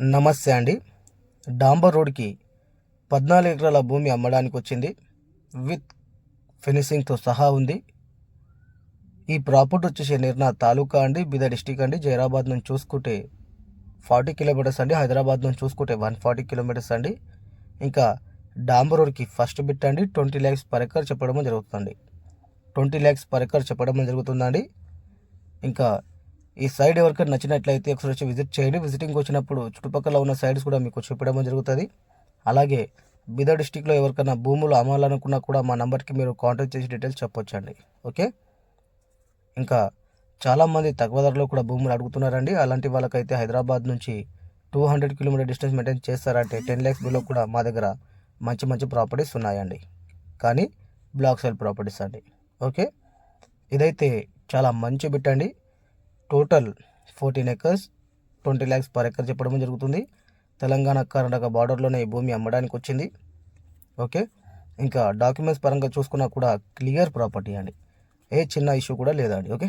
నమస్తే అండి. డాంబర్ రోడ్కి పద్నాలుగు ఎకరాల భూమి అమ్మడానికి వచ్చింది. విత్ ఫినిషింగ్తో సహా ఉంది. ఈ ప్రాపర్టీ వచ్చేసి నిర్నా తాలూకా అండి బిద డిస్టిక్ అండి. జైరాబాద్ నుంచి చూసుకుంటే ఫార్టీ కిలోమీటర్స్ అండి. హైదరాబాద్ నుంచి చూసుకుంటే వన్ ఫార్టీ కిలోమీటర్స్ అండి. ఇంకా డాంబర్ రోడ్కి ఫస్ట్ బిట్ అండి. ట్వంటీ ల్యాక్స్ పర్ ఎకర్ చెప్పడం జరుగుతుంది ట్వంటీ ల్యాక్స్ పర్ ఎకర్ చెప్పడం జరుగుతుందండి. ఇంకా ఈ సైడ్ ఎవరికైనా నచ్చినట్లయితే ఒకసారి వచ్చి విజిట్ చేయండి. విజిటింగ్ వచ్చినప్పుడు చుట్టుపక్కల ఉన్న సైడ్స్ కూడా మీకు చూపించడం జరుగుతుంది. అలాగే బీదర్ డిస్టిక్లో ఎవరికైనా భూములు అమ్మాలనుకున్నా కూడా మా నెంబర్కి మీరు కాంటాక్ట్ చేసి డీటెయిల్స్ చెప్పొచ్చండి. ఓకే? ఇంకా చాలామంది తక్కువ ధరలో కూడా భూములు అడుగుతున్నారండి. అలాంటి వాళ్ళకైతే హైదరాబాద్ నుంచి two hundred kilometre distance maintain చేస్తారంటే టెన్ ల్యాక్స్ బిలో కూడా మా దగ్గర మంచి మంచి ప్రాపర్టీస్ ఉన్నాయండి. కానీ బ్లాక్ సైడ్ ప్రాపర్టీస్ అండి. ఓకే? ఇదైతే చాలా మంచి బిట్ అండి. Total fourteen acres twenty lakhs per acre చెప్పడం జరుగుతుంది. తెలంగాణ కర్ణాటక బార్డర్లోనే ఈ భూమి అమ్మడానికి వచ్చింది. ఓకే? ఇంకా డాక్యుమెంట్స్ పరంగా చూసుకున్నా కూడా క్లియర్ ప్రాపర్టీ అండి. ఏ చిన్న ఇష్యూ కూడా లేదండి. ఓకే?